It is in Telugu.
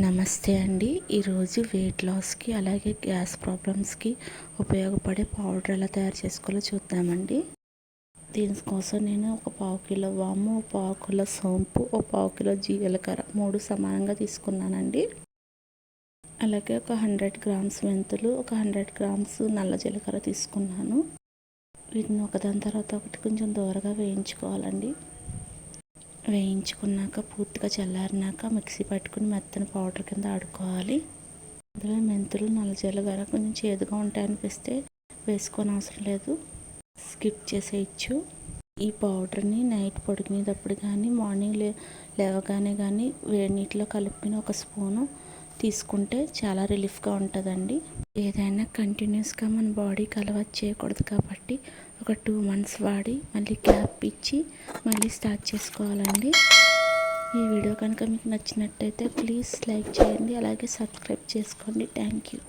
నమస్తే అండి. ఈరోజు వెయిట్ లాస్కి అలాగే గ్యాస్ ప్రాబ్లమ్స్కి ఉపయోగపడే పౌడర్ ఎలా తయారు చేసుకోవాలో చూద్దామండి. దీనికోసం నేను ఒక పావు కిలో వాము ఒక పావు కిలో సోంపు ఒక పావు కిలో జీలకర్ర మూడు సమానంగా తీసుకున్నానండి. అలాగే ఒక హండ్రెడ్ గ్రామ్స్ మెంతులు ఒక హండ్రెడ్ గ్రామ్స్ నల్ల జీలకర్ర తీసుకున్నాను. వీటిని ఒకదాని తర్వాత ఒకటి కొంచెం దూరగా వేయించుకోవాలండి. వేయించుకున్నాక పూర్తిగా చల్లారినాక మిక్సీ పట్టుకుని మెత్తని పౌడర్ కింద ఆడుకోవాలి. అందులో మెంతులు నల్ల జీలకర్ర కొంచెం చేదుగా ఉంటాయి అనిపిస్తే వేసుకోని అవసరం లేదు. స్కిప్ చేసేయచ్చు. ఈ పౌడర్ని నైట్ పడుకునేటప్పుడు కానీ మార్నింగ్ లే లేవగానే కానీ వేడి నీటిలో కలుపుకుని ఒక స్పూను తీసుకుంటే చాలా రిలీఫ్గా ఉంటుందండి. ఏదైనా కంటిన్యూస్గా మన బాడీకి అలవాటు చేయకూడదు కాబట్టి ఒక టూ మంత్స్ వాడి మళ్ళీ గ్యాప్ ఇచ్చి మళ్ళీ స్టార్ట్ చేసుకోవాలండి. ఈ వీడియో కనుక మీకు నచ్చినట్టయితే ప్లీజ్ లైక్ చేయండి అలాగే సబ్స్క్రైబ్ చేసుకోండి. Thank you.